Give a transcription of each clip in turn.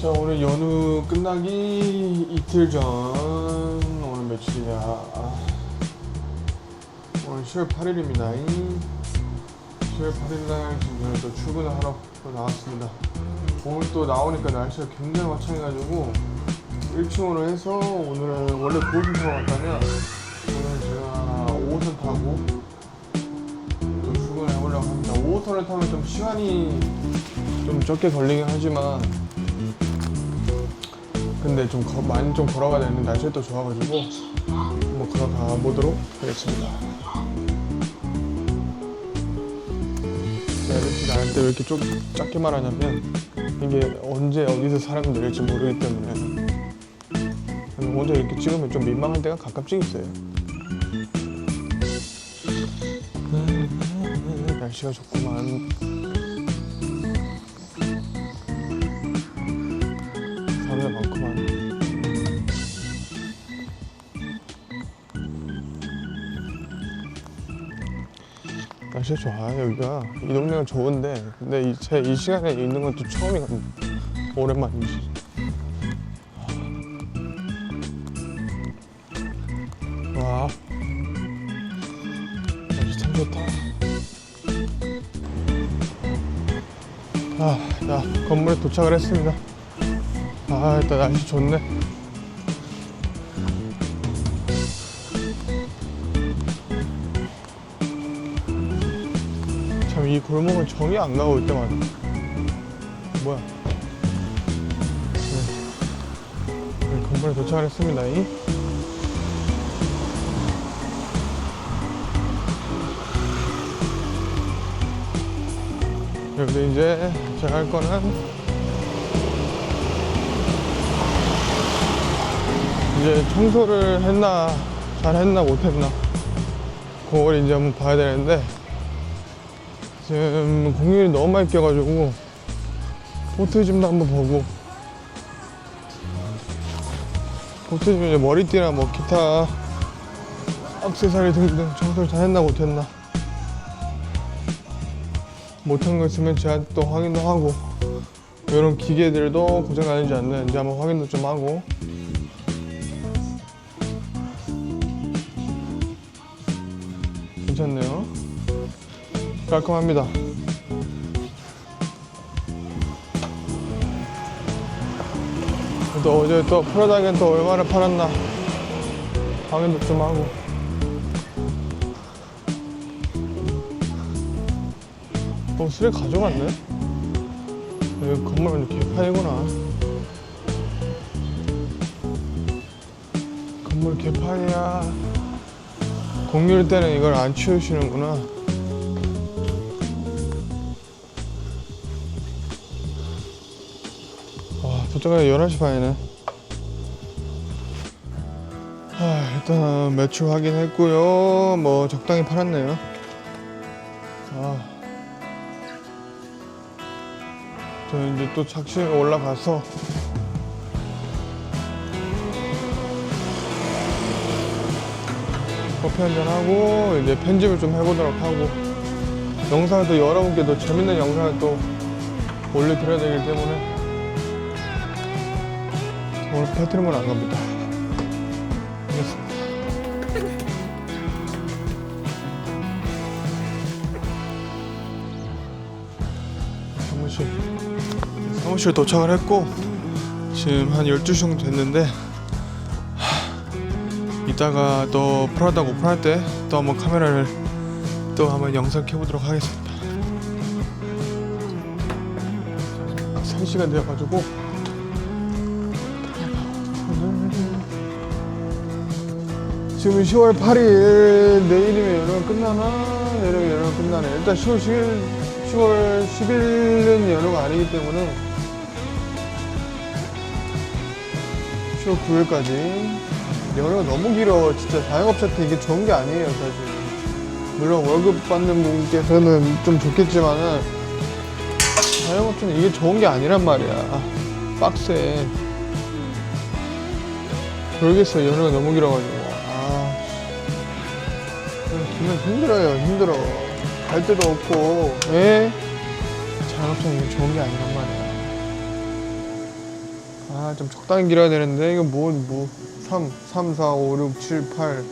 자 오늘 연휴 끝나기 이틀 전 오늘 며칠이야 아, 오늘 10월 8일입니다. 10월 8일날 지금 또 출근을 하러 또 나왔습니다. 오늘 또 나오니까 날씨가 굉장히 화창해가지고 1층으로 해서 오늘은 원래 9호선 타고 갔다면 오늘 제가 5호선 타고 또 출근을 해보려고 합니다. 5호선을 타면 좀 시간이 좀 적게 걸리긴 하지만 근데 좀 거- 많이 좀 걸어가야 되는 날씨가 또 좋아가지고 한번 걸어가 보도록 하겠습니다. 제가 이렇게 나갈 때 왜 이렇게 좀 작게 말하냐면 이게 언제 어디서 사람이 내릴지 모르기 때문에 혼자 이렇게 찍으면 좀 민망할 때가 가끔씩 있어요. 날씨가 좋구만. 많구만. 날씨가 좋아 여기가. 이 동네가 좋은데 근데 제 이 시간에 있는 것도 처음이거든 오랜만이지. 와. 날씨 참 좋다. 아야 건물에 도착을 했습니다 아 일단 날씨 좋네 참 이 골목은 정이 안 가고 올 때마다 뭐야 네. 네, 건물에 도착을 했습니다 이. 여기서 이제 제가 할 거는 이제 청소를 했나 잘 했나 못 했나. 그걸 이제 한번 봐야 되는데 지금 공률이 너무 많이 껴가지고 포트즘도 한번 보고. 포트즘 이제 머리띠나 뭐 기타 액세서리 등등 청소를 잘 했나 못 했나. 못한 거 있으면 제가 또 확인도 하고 이런 기계들도 고장 나는지 안 나는지 한번 확인도 좀 하고 괜찮네요 깔끔합니다 또 어제 또 프라다겐 또 얼마나 팔았나 확인도 좀 하고 어, 쓰레기 가져갔네? 여기 건물 완전 개판이구나. 건물 개판이야. 공휴일 때는 이걸 안 치우시는구나. 와, 도착하기 11시 반이네. 아, 일단 매출 확인했고요. 뭐 적당히 팔았네요. 아. 저 이제 또 착실히 올라가서 커피 한잔 하고 이제 편집을 좀 해보도록 하고. 영상을 또 여러분께 또 재밌는 영상을 또 올려드려야 되기 때문에. 오늘 패트림은 안 갑니다. 사무실. 사무실 도착을 했고 지금 한 12시 정도 됐는데 하, 이따가 또 프라다 오픈할 때 또 한번 카메라를 또 한번 영상 켜보도록 하겠습니다. 3시간 되어가지고. 지금 10월 8일 내일이면 연휴가 끝나나? 내일이면 연휴가 끝나네. 일단 10월 10일 10월 10일은 연휴가 아니기 때문에 10월 9일까지 연휴가 너무 길어. 진짜 자영업자한테 이게 좋은 게 아니에요 사실. 물론 월급 받는 분께서는 좀 좋겠지만은 자영업자는 이게 좋은 게 아니란 말이야. 빡세. 모르겠어요. 연휴가 너무 길어가지고. 아 정말 힘들어요. 힘들어. 갈 데도 없고. 예? 자영업자는 이게 좋은 게 아니란 말이야 아 좀 적당히 길어야 되는데 이거 뭐 뭐 3, 3, 4, 5, 6, 7, 8,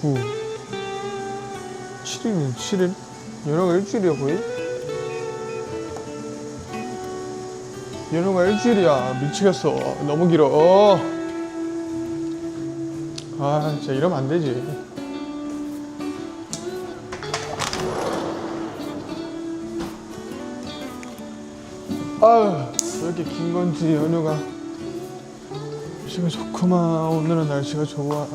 9 7일이네 7일? 연어가 일주일이야 거의? 연어가 일주일이야 미치겠어 너무 길어 어. 아 진짜 이러면 안 되지 아유 왜 이렇게 긴 건지 연휴가. 날씨가 좋구만 오늘은 날씨가 좋아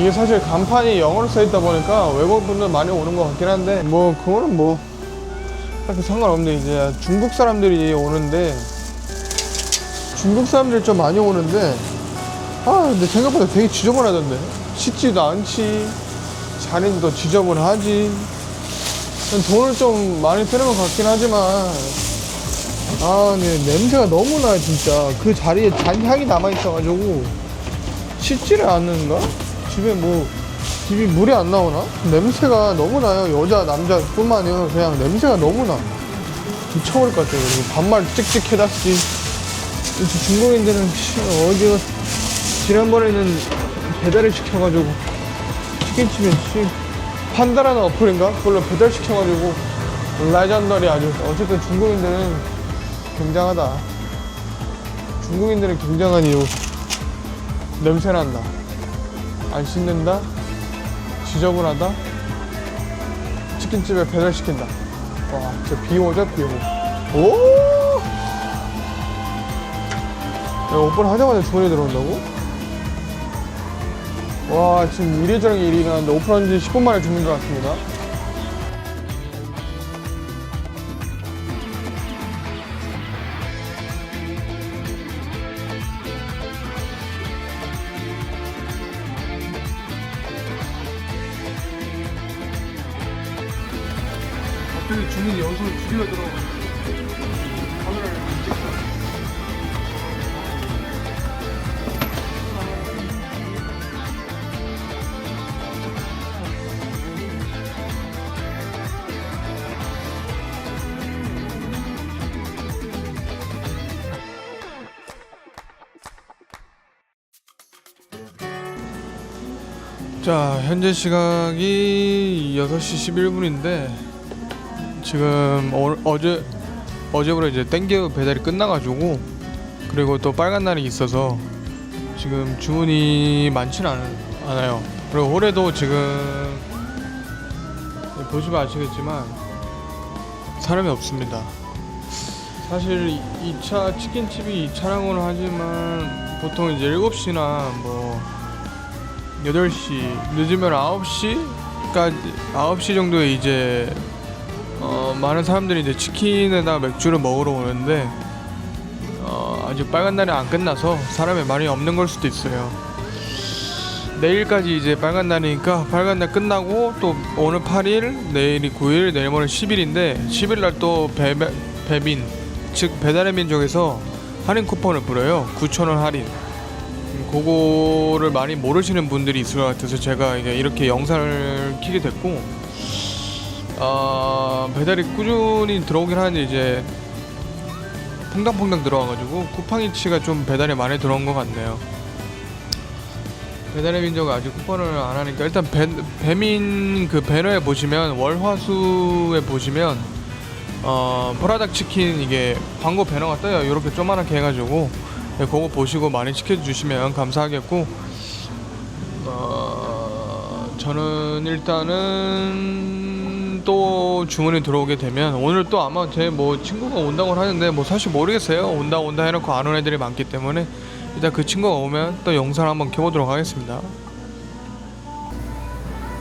이게 사실 간판이 영어로 써있다 보니까 외국분들 많이 오는 것 같긴 한데 뭐 그거는 뭐 딱히 상관없는데 이제 중국 사람들이 오는데 중국 사람들이 좀 많이 오는데 아 근데 생각보다 되게 지저분하던데. 씻지도 않지 자리도 지저분하지. 돈을 좀 많이 쓰는 것 같긴 하지만 아 근데 냄새가 너무 나요 진짜. 그 자리에 잔향이 남아있어가지고 씻지를 않는가? 집에 뭐 집이 물이 안 나오나? 냄새가 너무 나요. 여자 남자 뿐만 아니라 그냥 냄새가 너무 나. 미쳐버릴 것 같아요. 그리고 반말 찍찍 해다시 중국인들은 씨, 어디가 지난번에는 배달을 시켜가지고 치킨집에 씨, 판다라는 어플인가? 그걸로 배달시켜가지고 레전더리 아주. 어쨌든 중국인들은 굉장하다. 중국인들은 굉장한 이유. 냄새 난다 안 씻는다? 지저분하다? 치킨집에 배달시킨다. 와 진짜 비호죠 비호 오! 야, 오픈 하자마자 주문이 들어온다고? 와 지금 이래저래 일이 일어났는데 오픈한 지 10분 만에 주문 들어왔습니다 주문이 여기서 두 개가 들어와가지고 카메라를 안 찍고 자 현재 시각이 6시 11분인데 지금 어, 어제 어제부로 이제 땡겨 배달이 끝나가지고 그리고 또 빨간 날이 있어서 지금 주문이 많지는 않, 않아요. 그리고 올해도 지금 보시면 아시겠지만 사람이 없습니다. 사실 2차 치킨집이 2차랑은 하지만 보통 이제 7시나 뭐 8시 늦으면 9시까지 9시 정도에 이제 어, 많은 사람들이 이제 치킨에다 맥주를 먹으러 오는데 어, 아직 빨간 날이 안 끝나서 사람이 많이 없는 걸 수도 있어요. 내일까지 이제 빨간 날이니까 빨간 날 끝나고 또 오늘 8일, 내일이 9일, 내일 모레 10일인데 10일 날 또 배민 즉 배달의 민족에서 할인 쿠폰을 뿌려요. 9,000원 할인. 음, 그거를 많이 모르시는 분들이 있을 것 같아서 제가 이렇게 영상을 키게 됐고 어, 배달이 꾸준히 들어오긴 하는데 이제 퐁당퐁당 들어와가지고 쿠팡이치가 좀 배달이 많이 들어온 것 같네요. 배달의 민족은 아직 쿠폰을 안 하니까 일단 배, 배민 그 배너에 보시면 월화수에 보시면 어 프라닭 치킨 이게 광고 배너가 떠요. 이렇게 조그만하게 해가지고 네, 그거 보시고 많이 시켜주시면 감사하겠고 어 저는 일단은 또 주문이 들어오게 되면 오늘 또 아마 제 뭐 친구가 온다고 하는데 뭐 사실 모르겠어요. 온다 온다 해놓고 안 온 애들이 많기 때문에 일단 그 친구가 오면 또 영상 을 한번 켜보도록 하겠습니다.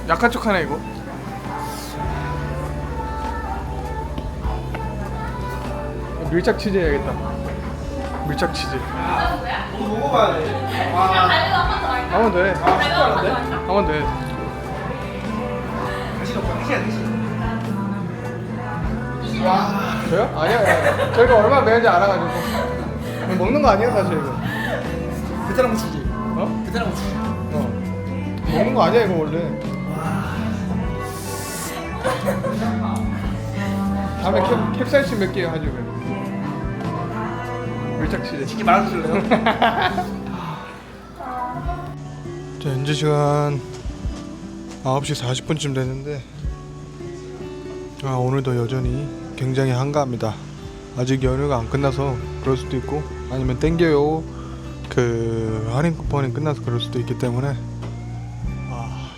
약한 척하네 이거. 밀착 취재 해야겠다. 밀착 치즈. 너무 먹어봐야 돼. 한번 더? 하면 돼. 아, 쉽지 않은데? 하면 돼. 다시 넣고 다시 되 지. 저요? 아니야, 아니야. 저희가 얼마나 매운지 알아가지고. 먹는 거 아니야 사실 이거. 베트남 고추지. 어? 베트남 고추지. 어. 먹는 거 아니야 이거 원래. 다음에 캡, 캡사이신 몇 개 하죠 그럼. 밀착 치즈. 치킨 말아주실래요? 자 현재 시간 9시 40분쯤 됐는데 아 오늘도 여전히 굉장히 한가합니다. 아직 연휴가 안 끝나서 그럴 수도 있고 아니면 땡겨요. 그 할인 쿠폰이 끝나서 그럴 수도 있기 때문에. 아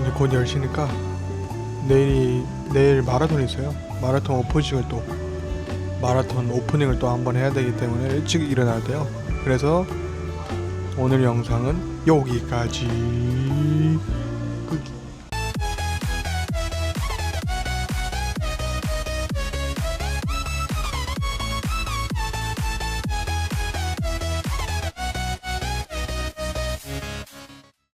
이제 곧 10시니까 내일이 내일 마라톤이 있어요. 마라톤 오프닝을 또 마라톤 오프닝을 또 한번 해야 되기 때문에 일찍 일어나야 돼요. 그래서 오늘 영상은 여기까지